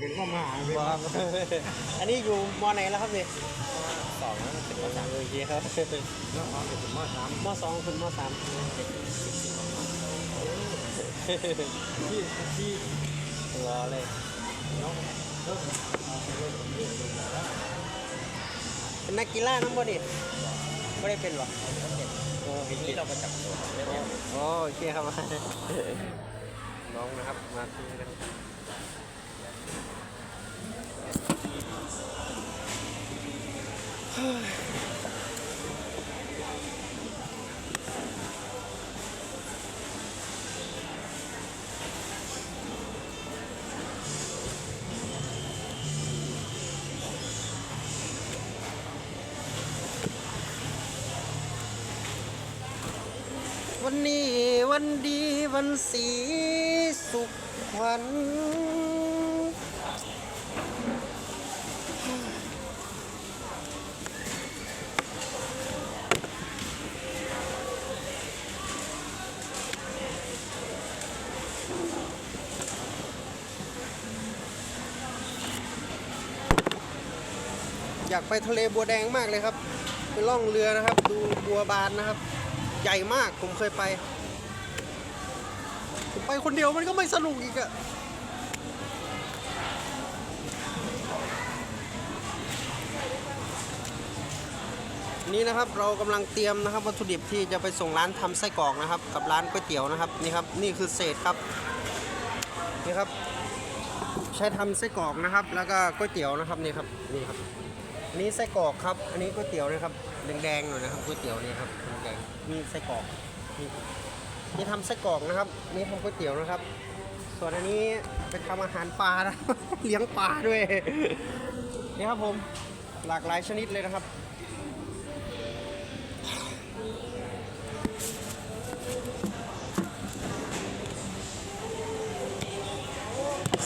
เป็นข้อมาเป็นว้าวอันนี้อยู่มอไหนแล้วครับเนี่ยสองแล้วมันเป็นภาษาโอเคครับแล้วเอาไปถึงมอสามมอสองคุณมอสามที่ที่รอเลยน้องเริ่มเอาไปเล่นเรื่องลงแล้วเป็นนักกีฬาน้องบ่นี่ไม่ได้เป็นหรอโอ้ทีนี้เรามาจับตัวได้ไหมโอ้โอเคครับน้องนะครับมาที่นะครับ วันนี้วันดีวันสีสุขวัน อยากไปทะเลบัวแดงมากเลยครับ ไปล่องเรือนะครับ ดูบัวบานนะครับ หญ่มากผมเคยไป ผมไปคนเดียวมันก็ไม่สนุกอีกอะนี่นะครับเรากำลังเตรียมนะครับวัตถุดิบที่จะไปส่งร้านทำไส้กรอกนะครับ กับร้านก๋วยเตี๋ยวนะครับนี่ครับนี่คือเศษครับนี่ครับ ใช้ทำไส้กรอกนะครับ แล้วก็ก๋วยเตี๋ยวนะครับนี่ครับนี่ครับนนี้ไส้กรอกครับ อันนี้ก๋วยเตี๋ยวนะครับแดงๆหน่อยนะครับก๋วยเตี๋ยวนี่ครับแดงๆนี่ไส้กรอกนี่นี่ทำไส้กรอกนะครับนี่ทำก๋วยเตี๋ยวนะครับ ส่วนอันนี้เป็นทำอาหารปลานะ เลี้ยงปลาด้วยนี่ครับผมหลากหลายชนิดเลยนะครับ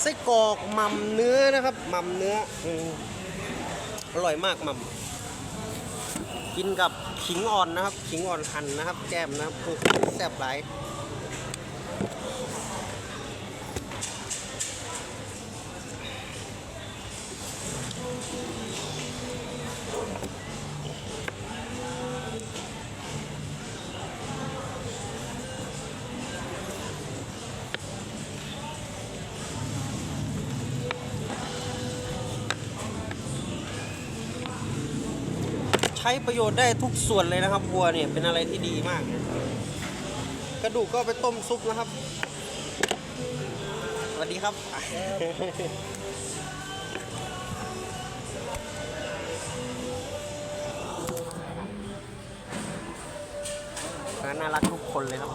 ไส้กรอกหม่ำเนื้อนะครับหม่ำเนื้ออืมอร่อยมากหม่ำ กินกับขิงอ่อนนะครับ ขิงอ่อนหั่นนะครับ แก้มนะครับโอ้โหแซ่บหลาย ช้ประโยชน์ได้ทุกส่วนเลยนะครับวัวเนี่ยเป็นอะไรที่ดีมาก กระดูกก็ไปต้มซุปนะครับสวัสดีครับ น่ารักทุกคนเลยครับ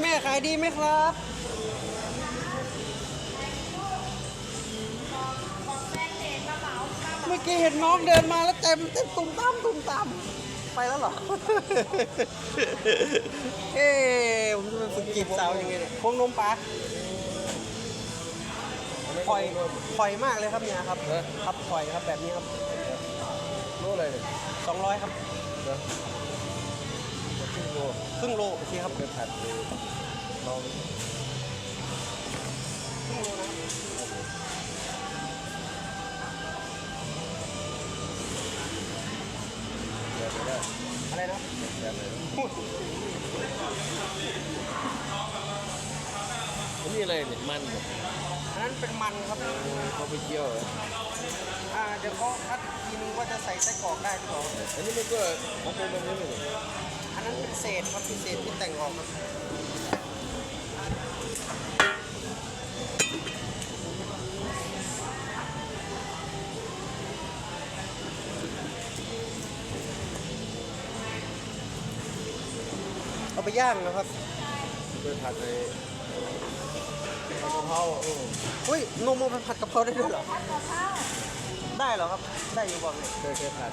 แม่ขายดีไหมครับ เมื่อกี้เห็นน้องเดินมาแล้วเต็มเต็มตุ่มตามตุ่มตามไปแล้วเหรอ เอ๊ะผมจะไปฝึกจีบสาวยังไงเนี่ยพวงนมปลาปล่อยปล่อยมากเลยครับเนี่ยครับ ครับปล่อยครับแบบนี้ครับรู้อะไรเนี่ยสองร้อยครับ ขึ้นโลครึ่งโลโอเคครับไปผัดเลยลองครึ่งโลนะครับอะไรนะแบบไหนอันนี้อะไรเนี่ยมันอันนั้นเป็นมันครับเขาไปเคี่ยวเหรออ่าเดี๋ยวเขาคัดทีนึงว่าจะใส่ไส้กรอกได้หรือเปล่าอันนี้มันก็ของเป็นแบบนี้เลย อันนั้นเป็นเศษครับเป็นเศษที่แต่งออกครับเอาไปย่างนะครับไปผัดในกะเพราโอ้อุ้ยนมเอาไปผัดกะเพราได้ด้วยเหรอ ได้เหรอครับ ได้อยู่บอกเลยเคยเคยผัด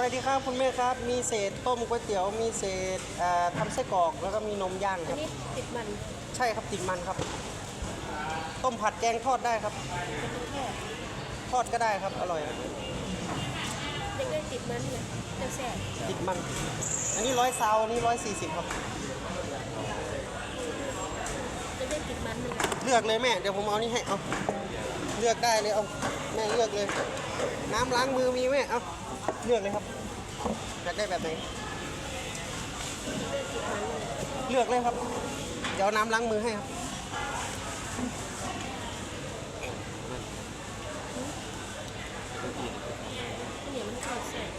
อะไรดีครับคุณแม่ครับ มีเศษต้มก๋วยเตี๋ยว มีเศษเอ่อทำไส้กรอกแล้วก็มีนมย่างคอัรันบนี้ติดมันใช่ครับติดมันครับ ต้มผัดแกงทอดได้ครับเป็นทอดทอดก็ได้ครับ อร่อยครับเด็กได้ติดมันเนี่ยจะแซ่บติดมัน อันนี้ร้อยซาวอันนี้ร้อยสี่สิบครับ จะได้ติดมันเลยเลือกเลยแม่เดี๋ยวผมเอานี่ให้เอาเลือกได้เลยเอาแม่เลือกเลย น้ำล้างมือมีไหมเอา เลือกเลยครับอยากได้แบบไหนได้ติดมันเลยเลือกเลยครับ เดี๋ยวเอาน้ำล้างมือให้ครับ เนี่ยมันทอดแซ่บ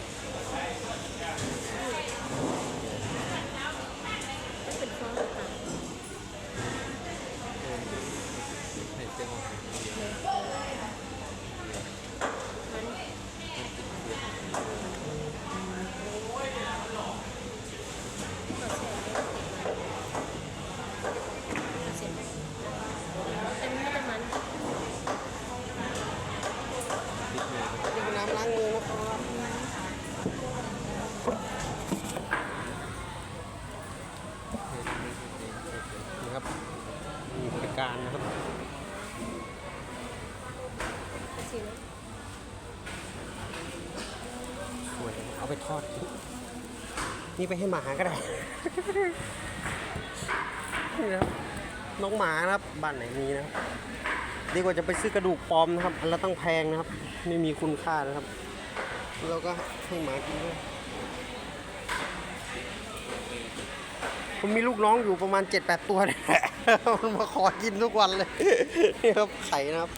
มันเป็นฟองต่าง เห็นเจ้าของ ๆมันทอดแซ่บเลยติดมันเสร็จไหมแต่มันไม่แต่มัน นี่คือน้ำล้างมือนะครับนี่ครับมีบริการนะครับ สินะ สวยเอาไปทอด นี่ไปให้หมาก็ได้นี่นะครับน้องหมานะครับบ้านไหนมีนะครับดีกว่าจะไปซื้อกระดูกปลอมนะครับ อันละตั้งแพงนะครับ ไม่มีคุณค่านะครับเราก็ให้หมากินด้วยผมมีลูกน้องอยู่ประมาณ 7-8 ตัวเนี่ยมันมาขอกินทุกวันเลยนี่ครับไข่นะครับ